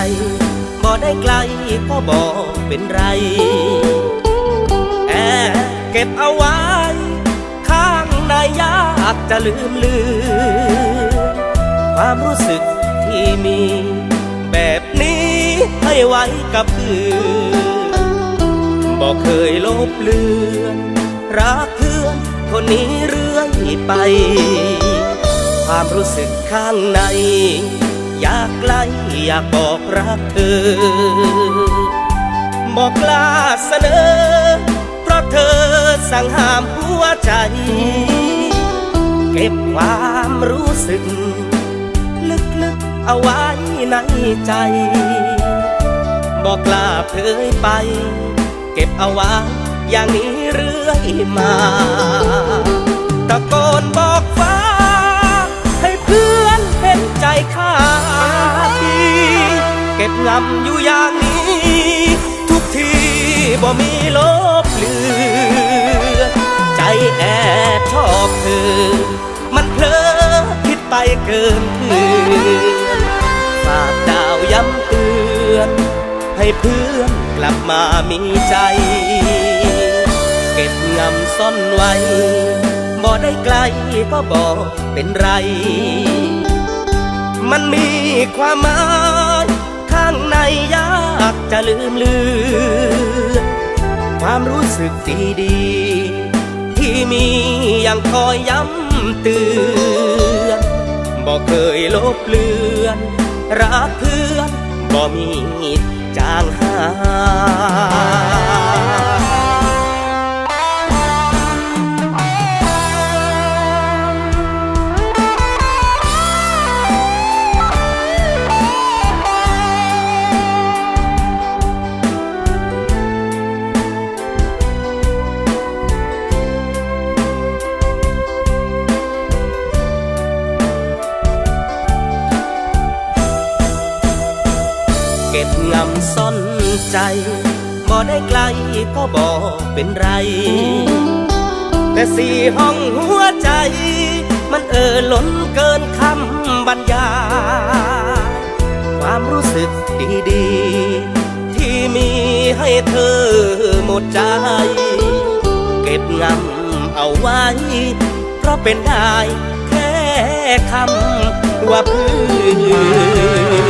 ใจบ่ได้ไกลก็บอกเป็นไร แอบเก็บเอาไว้ ข้างในยากจะลืมลืม ความรู้สึกที่มี แบบนี้ให้ไว้กับเพื่อนบอกเคยลบเลือน รักเพื่อนคนนี้เรื่อยไป ความรู้สึกข้างใน อยากไกลอยากบอกรักเธอ บอกกล้าเสนอ เพราะเธอสั่งห้ามหัวใจ เก็บความรู้สึก ลึกๆเอาไว้ในใจ บอกกล้าเผยไป เก็บเอาไว้อย่างนี้เรื่อยมา อบเธอ มันเพลอคิดไปเกินเพื่อนฝากดาวย้ำเตือน ให้เพื่อนกลับมามีใจ เก็บงำซ่อนไว้ บ่ได้ไกลก็บอกเป็นไร มันมีความหมายข้างในยากจะลืมลือความรู้สึกดีๆที่มี ยังคอยย้ำเตือนบอกเคยลบเลือน รักเพื่อนบ่มีจางหาย เก็บงำซ่อนใจ บ่ได้ไกลก็บอกเป็นไร แต่สี่ห้องหัวใจ มันเอ่อล้นเกินคำบรรยายความรู้สึกดีๆ ที่มีให้เธอหมดใจ เก็บงำเอาไว้ เพราะเป็นได้แค่คำว่าเพื่อน